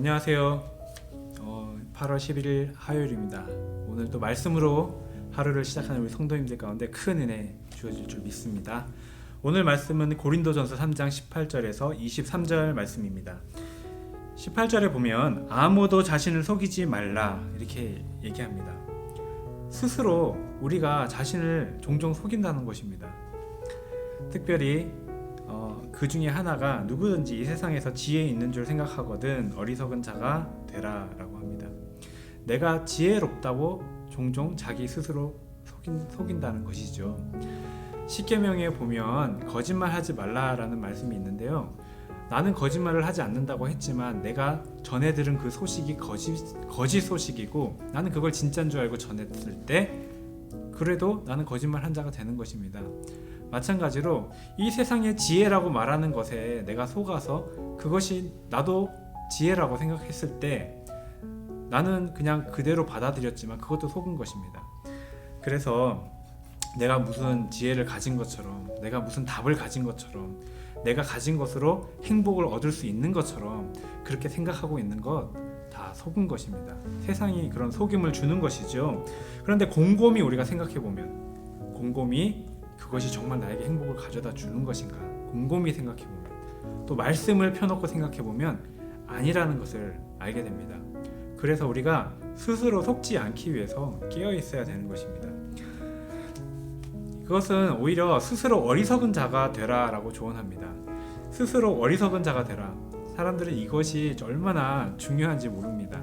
안녕하세요. 어, 8월 11일 화요일입니다. 오늘 또 말씀으로 하루를 시작하는 우리 성도님들 가운데 큰 은혜 주어질 줄 믿습니다. 오늘 말씀은 고린도전서 3장 18절에서 23절 말씀입니다. 18절에 보면 아무도 자신을 속이지 말라 이렇게 얘기합니다. 스스로 우리가 자신을 종종 속인다는 것입니다. 특별히 어, 그 중에 하나가 누구든지 이 세상에서 지혜 있는 줄 생각하거든 어리석은 자가 되라라고 합니다. 내가 지혜롭다고 종종 자기 스스로 속인, 속인 다는 것이죠. 십계명에 보면 거짓말하지 말라라는 말씀이 있는데요. 나는 거짓말을 하지 않는다고 했지만 내가 전해 들은 그 소식이 거짓 거짓 소식이고 나는 그걸 진짜인 줄 알고 전했을 때 그래도 나는 거짓말 한 자가 되는 것입니다. 마찬가지로 이 세상의 지혜라고 말하는 것에 내가 속아서 그것이 나도 지혜라고 생각했을 때 나는 그냥 그대로 받아들였지만 그것도 속은 것입니다. 그래서 내가 무슨 지혜를 가진 것처럼 내가 무슨 답을 가진 것처럼 내가 가진 것으로 행복을 얻을 수 있는 것처럼 그렇게 생각하고 있는 것 다 속은 것입니다. 세상이 그런 속임을 주는 것이죠. 그런데 곰곰이 우리가 생각해 보면 곰곰이 그것이 정말 나에게 행복을 가져다 주는 것인가? 곰곰이 생각해 보면 또 말씀을 펴놓고 생각해 보면 아니라는 것을 알게 됩니다. 그래서 우리가 스스로 속지 않기 위해서 깨어 있어야 되는 것입니다. 그것은 오히려 스스로 어리석은 자가 되라라고 조언합니다. 스스로 어리석은 자가 되라. 사람들은 이것이 얼마나 중요한지 모릅니다.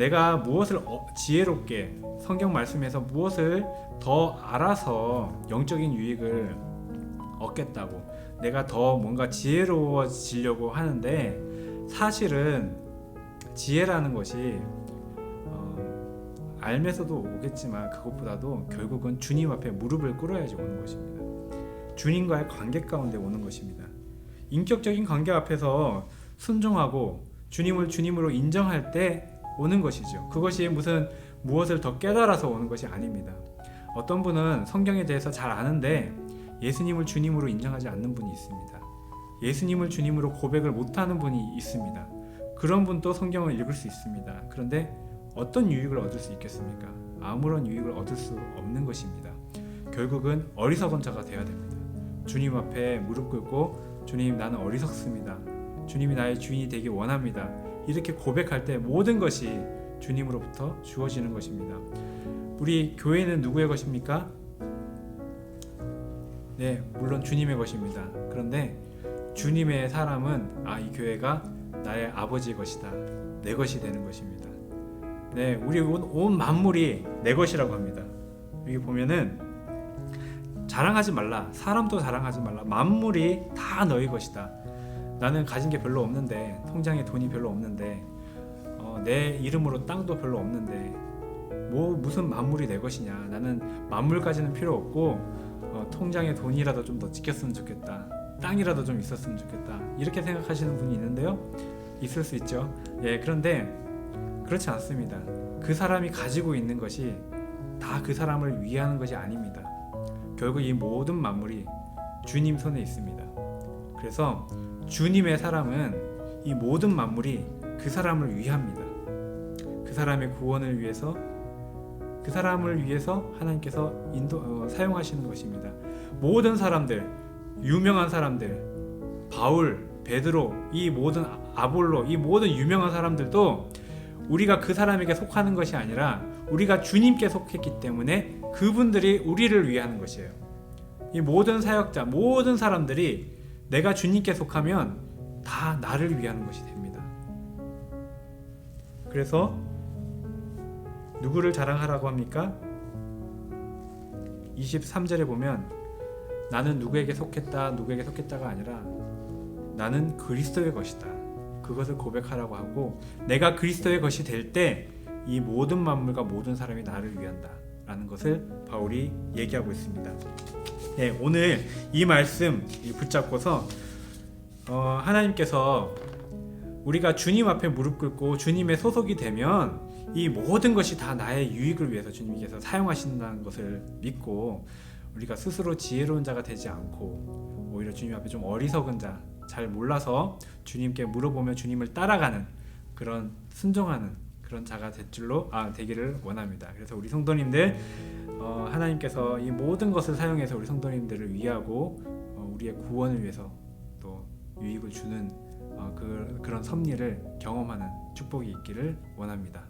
내가 무엇을 어- 지혜롭게 성경 말씀에서 무엇을 더 알아서 영적인 유익을 얻겠다고 내가 더 뭔가 지혜로워지려고 하는데 사실은 지혜라는 것이 어, 알면서도 오겠지만 그것보다도 결국은 주님 앞에 무릎을 꿇어야지 오는 것입니다. 주님과의 관계 가운데 오는 것입니다. 인격적인 관계 앞에서 순종하고 주님을 주님으로 인정할 때 오는 것이죠. 그것이 무슨 무엇을 더 깨달아서 오는 것이 아닙니다. 어떤 분은 성경에 대해서 잘 아는데 예수님을 주님으로 인정하지 않는 분이 있습니다. 예수님을 주님으로 고백을 못하는 분이 있습니다. 그런 분도 성경을 읽을 수 있습니다. 그런데 어떤 유익을 얻을 수 있겠습니까? 아무런 유익을 얻을 수 없는 것입니다. 결국은 어리석은 자가 되어야 됩니다. 주님 앞에 무릎 꿇고 주님 나는 어리석습니다. 주님이 나의 주인이 되기 원합니다. 이렇게 고백할 때 모든 것이 주님으로부터 주어지는 것입니다. 우리 교회는 누구의 것입니까? 네, 물론 주님의 것입니다. 그런데 주님의 사람은 아, 이 교회가 나의 아버지의 것이다. 내 것이 되는 것입니다. 네, 우리 온, 온 만물이 내 것이라고 합니다. 여기 보면은 자랑하지 말라. 사람도 자랑하지 말라. 만물이 다 너희 것이다. 나는 가진 게 별로 없는데 통장에 돈이 별로 없는데 어, 내 이름으로 땅도 별로 없는데 뭐 무슨 만물이 내 것이냐. 나는 만물까지는 필요 없고 어, 통장에 돈이라도 좀 더 찍혔으면 좋겠다. 땅이라도 좀 있었으면 좋겠다. 이렇게 생각하시는 분이 있는데요. 있을 수 있죠. 예 그런데 그렇지 않습니다. 그 사람이 가지고 있는 것이 다 그 사람을 위하는 것이 아닙니다. 결국 이 모든 만물이 주님 손에 있습니다 그래서 주님의 사람은 이 모든 만물이 그 사람을 위합니다. 그 사람의 구원을 위해서 그 사람을 위해서 하나님께서 인도 어, 사용하시는 것입니다. 모든 사람들 유명한 사람들 바울, 베드로 이 모든 아볼로 이 모든 유명한 사람들도 우리가 그 사람에게 속하는 것이 아니라 우리가 주님께 속했기 때문에 그분들이 우리를 위하는 것이에요. 이 모든 사역자, 모든 사람들이 내가 주님께 속하면 다 나를 위하는 것이 됩니다. 그래서 누구를 자랑하라고 합니까? 23절에 보면 나는 누구에게 속했다, 누구에게 속했다가 아니라 나는 그리스도의 것이다. 그것을 고백하라고 하고 내가 그리스도의 것이 될 때 이 모든 만물과 모든 사람이 나를 위한다. 라는 것을 바울이 얘기하고 있습니다. 네, 오늘 이 말씀 붙잡고서 어, 하나님께서 우리가 주님 앞에 무릎 꿇고 주님의 소속이 되면 이 모든 것이 다 나의 유익을 위해서 주님께서 사용하신다는 것을 믿고 우리가 스스로 지혜로운 자가 되지 않고 오히려 주님 앞에 좀 어리석은 자, 잘 몰라서 주님께 물어보며 주님을 따라가는 그런 순종하는 그런 자가 될 줄로 아 되기를 원합니다. 그래서 우리 성도님들 어, 하나님께서 이 모든 것을 사용해서 우리 성도님들을 위하고 어, 우리의 구원을 위해서 또 유익을 주는 어, 그, 그런 섭리를 경험하는 축복이 있기를 원합니다.